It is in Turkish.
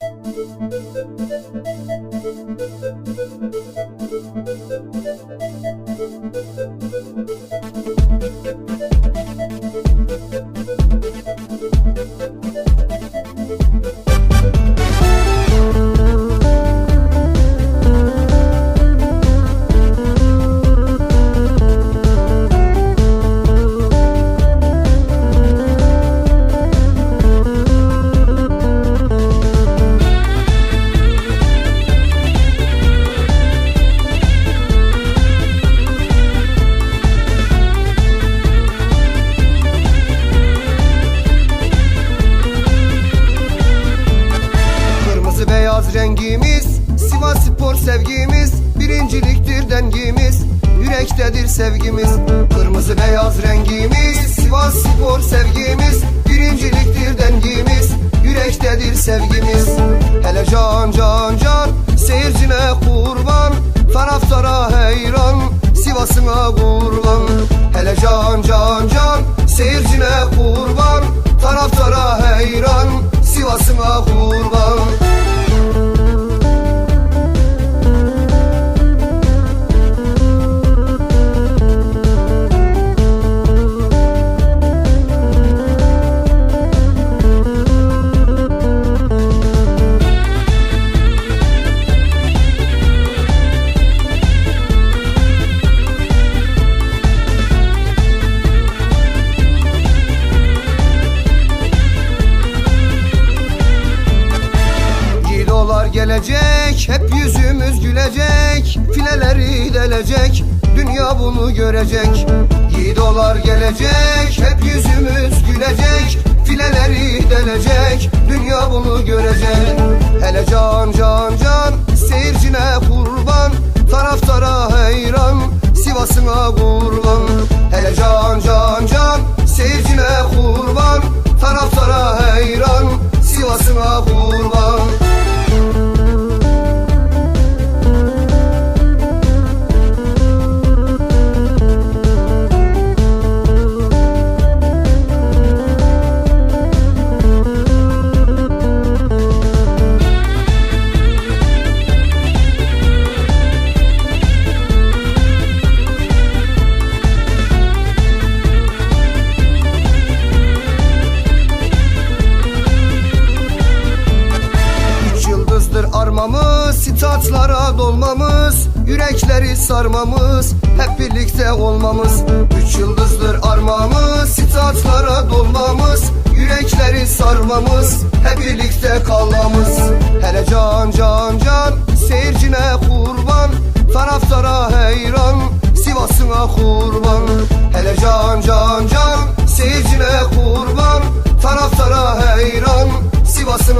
Kırmızı sevgimiz Kırmızı beyaz rengimiz Sivas spor sevgimiz Birinciliktir dengimiz Yürektedir sevgimiz. Hele can can can Seyircine kurban Taraftara heyran Sivas'ına kurban. Hele can can can Seyircine kurban gülecek Fileleri delecek, dünya bunu görecek. Yiğidolar gelecek, hep yüzümüz gülecek Fileleri delecek, dünya bunu görecek. Hele can can can, seyircine kurban Taraftara heyran, Sivas'ına kurban Statlara dolmamız Yürekleri sarmamız Hep birlikte olmamız Üç yıldızdır armamız Statlara dolmamız Yürekleri sarmamız Hep birlikte kalmamız. Hele can can can Seyircine kurban Taraftara heyran Sivas'ına kurban. Hele can can